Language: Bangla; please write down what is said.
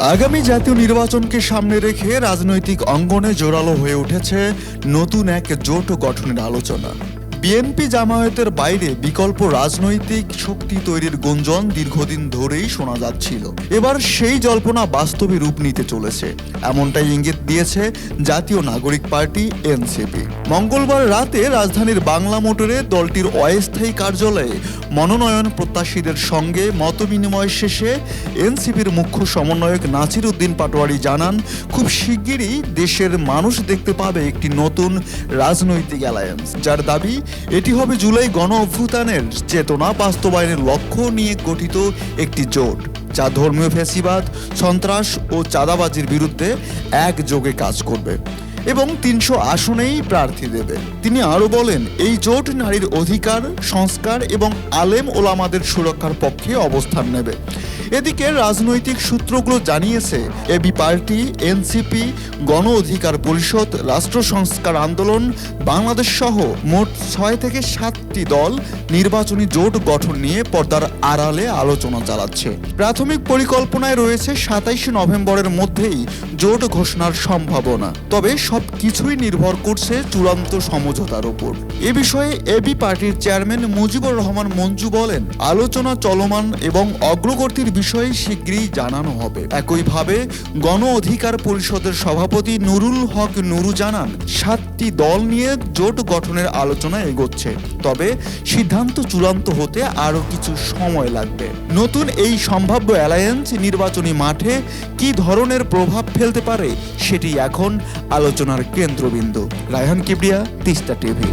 আগামী জাতীয় নির্বাচনকে সামনে রেখে রাজনৈতিক অঙ্গনে জোরালো হয়ে উঠেছে নতুন এক জোট গঠনের আলোচনা। বিএনপি জামায়াতের বাইরে বিকল্প রাজনৈতিক শক্তি তৈরির গুঞ্জন দীর্ঘদিন ধরেই শোনা যাচ্ছিল। এবার সেই জল্পনা বাস্তবে রূপ নিতে চলেছে। এমনটাই ইঙ্গিত দিয়েছে জাতীয় নাগরিক পার্টি, এনসিপি। মঙ্গলবার রাতে রাজধানীর বাংলা মোটরে দলটির অস্থায়ী কার্যালয়ে মনোনয়ন প্রত্যাশীদের সঙ্গে মতবিনিময় শেষে এনসিপির মুখ্য সমন্বয়ক নাসির উদ্দিন পাটোয়ারি জানান, খুব শিগগিরই দেশের মানুষ দেখতে পাবে একটি নতুন রাজনৈতিক অ্যালায়েন্স। যার দাবি, এটি হবে জুলাই গণ অভ্যুত্থানের চেতনা বাস্তবায়নের লক্ষ্য নিয়ে গঠিত একটি জোট, যা ধর্মীয় ফ্যাসিবাদ, সন্ত্রাস ও চাঁদাবাজির বিরুদ্ধে একযোগে কাজ করবে। এবং তিনশো আসনেই প্রার্থী দেবে। তিনি আরও বলেন, এই জোট নারীর অধিকার, সংস্কার এবং আলেম ওলামাদের সুরক্ষার পক্ষে অবস্থান নেবে। এদিকে রাজনৈতিক সূত্রগুলো জানিয়েছে, এবি পার্টি, এনসিপি, গণ অধিকার পরিষদ, রাষ্ট্র সংস্কার আন্দোলন, বাংলাদেশ সহ মোট ছয় থেকে সাতটি দল নির্বাচনী জোট গঠন নিয়ে পর্দার আড়ালে আলোচনা চালাচ্ছে। প্রাথমিক পরিকল্পনায় রয়েছে সাতাইশে নভেম্বরের মধ্যেই জোট ঘোষণার সম্ভাবনা। তবে সব কিছুই নির্ভর করছে চূড়ান্ত সমঝোতার উপর এ বিষয়ে এবি পার্টির চেয়ারম্যান মুজিবুর রহমান মঞ্জু বলেন, আলোচনা চলমান এবং অগ্রগতির বিষয়ে শীঘ্রই জানানো হবে। একইভাবে গণ অধিকার পরিষদের সভাপতি নুরুল হক নুরু জানান, সাতটি দল নিয়ে জোট গঠনের আলোচনা এগোচ্ছে। তবে সিদ্ধান্ত চূড়ান্ত হতে আরও কিছু সময় লাগবে। নতুন এই সম্ভাব্য অ্যালায়েন্স নির্বাচনী মাঠে কি ধরনের প্রভাব ফেলতে পারে, সেটি এখন আলোচনার কেন্দ্রবিন্দু। রায়হান কিবরিয়া, তিস্তা টিভি।